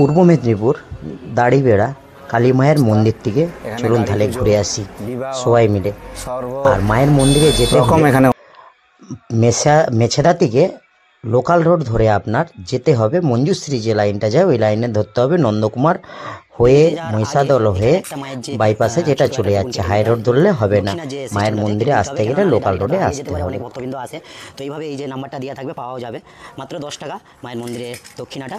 পূর্ব মেদিনীপুর দাড়িবেড়া কালী মায়ের মন্দির থেকে চলুন তাহলে ঘুরে আসি সবাই মিলে। আর মায়ের মন্দিরে যেতে রকম এখানে মেছা মেছেদা থেকে লোকাল রোড ধরে আপনার যেতে হবে। মঞ্জুশ্রী যে লাইনটা যায় ওই লাইনে ধরতে হবে। নন্দকুমার হয়ে মহিষাদল হয়ে বাইপাসে যেটা চলে যাচ্ছে হাই রোড ধরলে হবে না। মায়ের মন্দিরে আসতে গেলে লোকাল রোডে আসতে হবে। অনেক ভক্তবৃন্দ আসে তো এইভাবে এই যে নাম্বারটা দেওয়া থাকবে পাওয়াও যাবে। মাত্র দশ টাকা মায়ের মন্দিরে দক্ষিণাটা।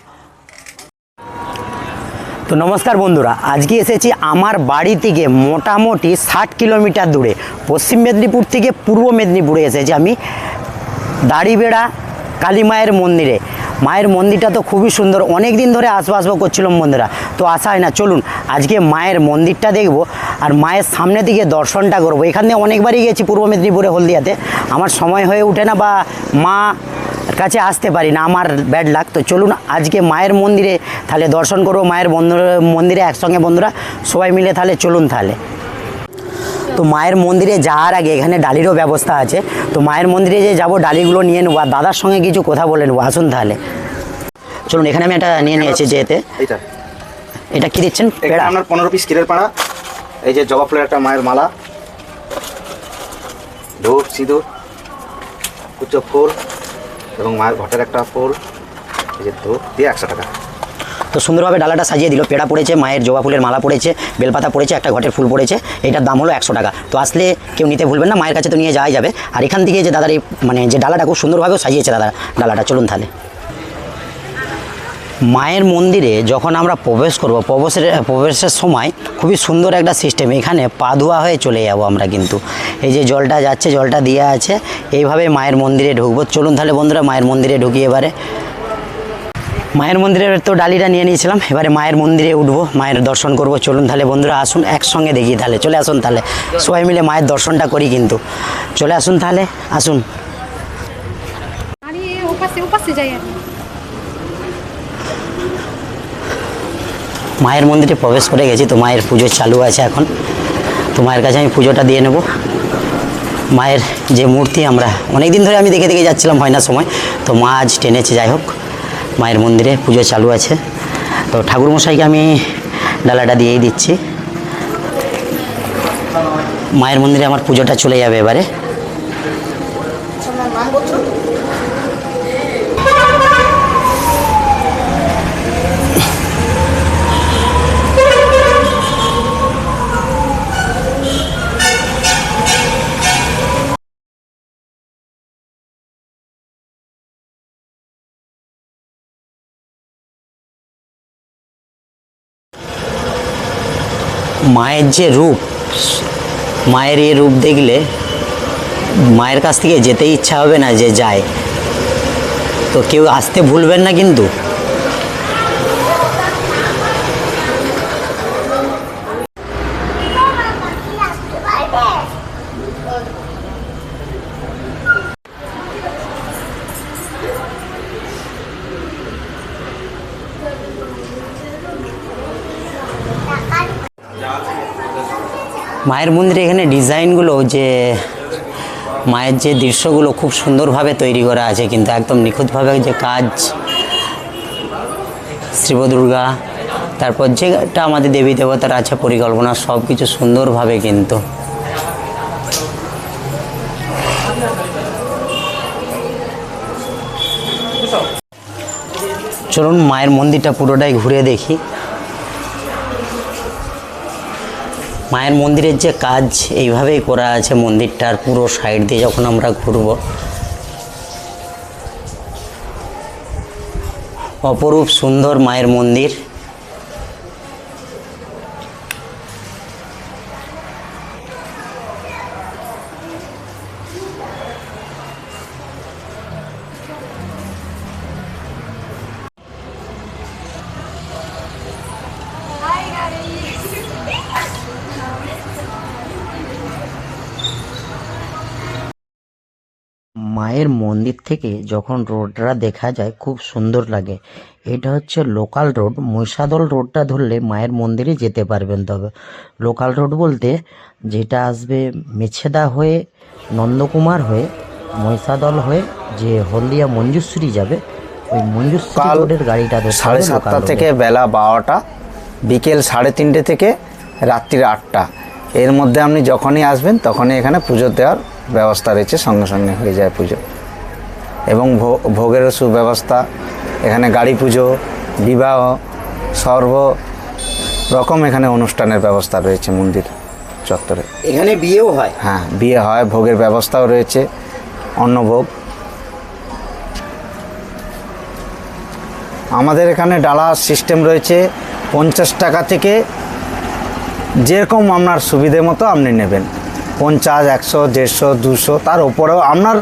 তো নমস্কার বন্ধুরা, আজকে এসেছি আমার বাড়ি থেকে মোটামুটি ষাট কিলোমিটার দূরে। পশ্চিম মেদিনীপুর থেকে পূর্ব মেদিনীপুরে এসেছি আমি দাড়িবেড়া কালী মায়ের মন্দিরে। মায়ের মন্দিরটা তো খুবই সুন্দর অনেক দিন ধরে আসব আসব করছিলাম বন্ধুরা, তো আসা হয় না, চলুন আজকে মায়ের মন্দিরটা দেখব আর মায়ের সামনে দিকে দর্শনটা করব। এখানে অনেকবারই গেছি পূর্ব মেদিনীপুরে হলদিয়াতে, আমার সময় হয়ে ওঠে না বা মা কাছে আসতে পারি না আমার ব্যাড লাগ তো চলুন আজকে মায়ের মন্দিরে তাহলে দর্শন করব মায়ের বন্ধু মন্দিরে একসঙ্গে বন্ধুরা সবাই মিলে তাহলে চলুন তাহলে। তো মায়ের মন্দিরে যাওয়ার আগে এখানে ডালিরও ব্যবস্থা আছে। তো মায়ের মন্দিরে যে যাব ডালিগুলো নিয়ে নেব আর দাদার সঙ্গে কিছু কথা বলে নেব। আসুন তাহলে। চলুন এখানে আমি এটা নিয়ে নিয়েছি যেতে এটা কি দিচ্ছেন? পেড়া। আপনার পনেরো পিস কিরের পাড়া। এই যে জবা ফুলের একটা মায়ের মালা। ধূপ সিঁদুর কুচো ফুল। এবং মায়ের ঘটের একটা ফুল, এই যে দিয়ে একশো টাকা। তো সুন্দরভাবে ডালাটা সাজিয়ে দিল। পেড়া পড়েছে, মায়ের জবা ফুলের মালা পড়েছে, বেলপাতা পড়েছে, একটা ঘটের ফুল পড়েছে। এটার দাম হলো একশো টাকা। তো আসলে কেউ নিতে ভুলবেন না, মায়ের কাছে তো নিয়ে যাওয়াই যাবে। আর এখান থেকে যে দাদার এই মানে যে ডালাটা খুব সুন্দরভাবেও সাজিয়েছে দাদা, ডালাটা। চলুন তাহলে। মায়ের মন্দিরে যখন আমরা প্রবেশ করব, প্রবেশের প্রবেশের সময় খুবই সুন্দর একটা সিস্টেম এখানে পা ধোয়া হয়ে চলে যাব আমরা কিন্তু। এই যে জলটা যাচ্ছে, জলটা দিয়ে আছে, এইভাবে মায়ের মন্দিরে ঢুকবো। চলুন তাহলে বন্ধুরা, মায়ের মন্দিরে ঢুকি এবারে। মায়ের মন্দিরের তো ডালিটা নিয়ে নিয়েছিলাম, এবারে মায়ের মন্দিরে উঠবো, মায়ের দর্শন করব। চলুন তাহলে বন্ধুরা, আসুন, একসঙ্গে দেখি তাহলে। চলে আসুন তাহলে। সবাই মিলে মায়ের দর্শনটা করি কিন্তু। চলে আসুন তাহলে, আসুন। যাই মায়ের মন্দিরে প্রবেশ করে গেছি, তো মায়ের পুজো চালু আছে এখন। তো মায়ের কাছে আমি পুজোটা দিয়ে নেব। মায়ের যে মূর্তি আমরা অনেক দিন ধরে আমি দেখে দেখে যাচ্ছিলাম, হয় না সময়। তো মা আজ টেনেছে, যাই হোক, মায়ের মন্দিরে পুজো চালু আছে। তো ঠাকুরমশাইকে আমি ডালাটা দিয়েই দিচ্ছি। মায়ের মন্দিরে আমার পুজোটা চলে যাবে এবারে। মায়ের যে রূপ, মায়ের এই রূপ দেখলে মায়ের কাছ থেকে যেতেই ইচ্ছা হবে না যে যায়। তো কেউ আসতে ভুলবেন না কিন্তু। মায়ের মন্দিরে এখানে ডিজাইনগুলো যে মায়ের যে দৃশ্যগুলো খুব সুন্দরভাবে তৈরি করা আছে, কিন্তু একদম নিখুঁতভাবে যে কাজ শিব দুর্গা তারপর যেটা আমাদের দেবী দেবতার আছে পরিকল্পনা সব কিছু সুন্দরভাবে কিন্তু। চলুন মায়ের মন্দিরটা পুরোটাই ঘুরে দেখি। মায়ের মন্দিরের যে কাজ, এইভাবেই করা আছে মন্দিরটার পুরো সাইড দিয়ে যখন আমরা ঘুরব। অপরূপ সুন্দর মায়ের মন্দির। মায়ের মন্দির থেকে যখন রোডটা দেখা যায় খুব সুন্দর লাগে। এটা হচ্ছে লোকাল রোড। মহিষাদল রোডটা ধরলে মায়ের মন্দিরে যেতে পারবেন তবে। লোকাল রোড বলতে যেটা আসবে মেছেদা হয়ে নন্দকুমার হয়ে মহিষাদল হয়ে যে হলদিয়া মঞ্জুশ্রী যাবে ওই মঞ্জুশ্রী রোডের গাড়িটা সাড়ে সাতটা থেকে বেলা বারোটা বিকেল সাড়ে তিনটে থেকে রাত্রির আটটা। এর মধ্যে আপনি যখনই আসবেন তখনই এখানে পুজো দেওয়ার ব্যবস্থা রয়েছে সঙ্গে সঙ্গে হয়ে যায় পুজো। এবং ভোগেরও সুব্যবস্থা এখানে গাড়ি পুজো বিবাহ সর্ব রকম এখানে অনুষ্ঠানের ব্যবস্থা রয়েছে মন্দির চত্বরে। এখানে বিয়েও হয়? হ্যাঁ বিয়ে হয় ভোগের ব্যবস্থাও রয়েছে অন্নভোগ। আমাদের এখানে ডালা সিস্টেম রয়েছে পঞ্চাশ টাকা থেকে যেরকম আপনার সুবিধে মতো আপনি নেবেন। পঞ্চাশ একশো দেড়শো দুশো তার উপরেও আপনার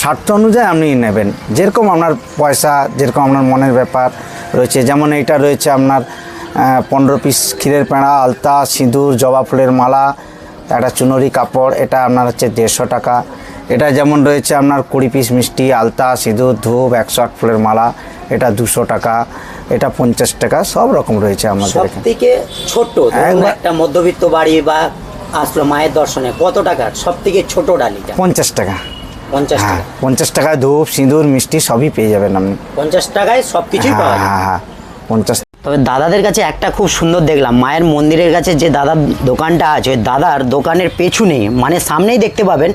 স্বার্থ অনুযায়ী আপনি নেবেন। যেরকম আপনার পয়সা যেরকম আপনার মনের ব্যাপার রয়েছে যেমন এইটা রয়েছে আপনার পনেরো পিস ক্ষীরের পেঁড়া আলতা সিঁদুর জবা ফুলের মালা একটা চুনরি কাপড় এটা আপনার হচ্ছে দেড়শো টাকা। এটা যেমন রয়েছে আপনার কুড়ি পিস মিষ্টি আলতা সিঁদুর ধূপ একশো আট ফুলের মালা এটা দুশো টাকা এটা পঞ্চাশ টাকা সব রকম রয়েছে আমাদের থেকে ছোট্ট একটা মধ্যবিত্ত বাড়ি বা আসলো মায়ের দর্শনে কত টাকা? সব থেকে ছোট ডালিটা। পঞ্চাশ টাকা। পঞ্চাশ হ্যাঁ টাকা। পঞ্চাশ টাকায় ধূপ সিঁদুর মিষ্টি সবই পেয়ে যাবেন আপনি। পঞ্চাশ টাকায় সব কিছুই হ্যাঁ পাওয়া যায়। হ্যাঁ হ্যাঁ পঞ্চাশ তবে দাদাদের কাছে একটা খুব সুন্দর দেখলাম। মায়ের মন্দিরের কাছে যে দাদার দোকানটা আছে, ওই দাদার দোকানের পেছনে মানে সামনেই দেখতে পাবেন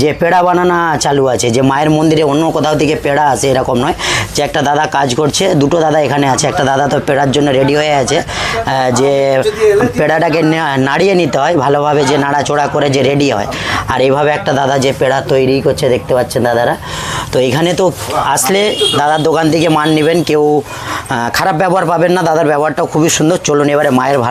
যে পেড়া বানানা চালু আছে, যে মায়ের মন্দিরে অন্য কোথাও থেকে পেড়া আসে এরকম নয়। যে একটা দাদা কাজ করছে, দুটো দাদা এখানে আছে, একটা দাদা তো পেড়ার জন্য রেডি হয়ে আছে। যে পেড়াটাকে নাড়িয়ে নিতে হয়, ভালোভাবে যে নাড়াচোড়া করে যে রেডি হয়। আর এইভাবে একটা দাদা যে পেড়া তৈরি করছে, দেখতে পাচ্ছেন দাদারা। তো এখানে তো আসলে দাদার দোকান থেকে মান নেবেন, কেউ খারাপ ব্যবহার পাবেন না, দাদার ব্যবহারটাও খুবই সুন্দর। চলুন এবারে মায়ের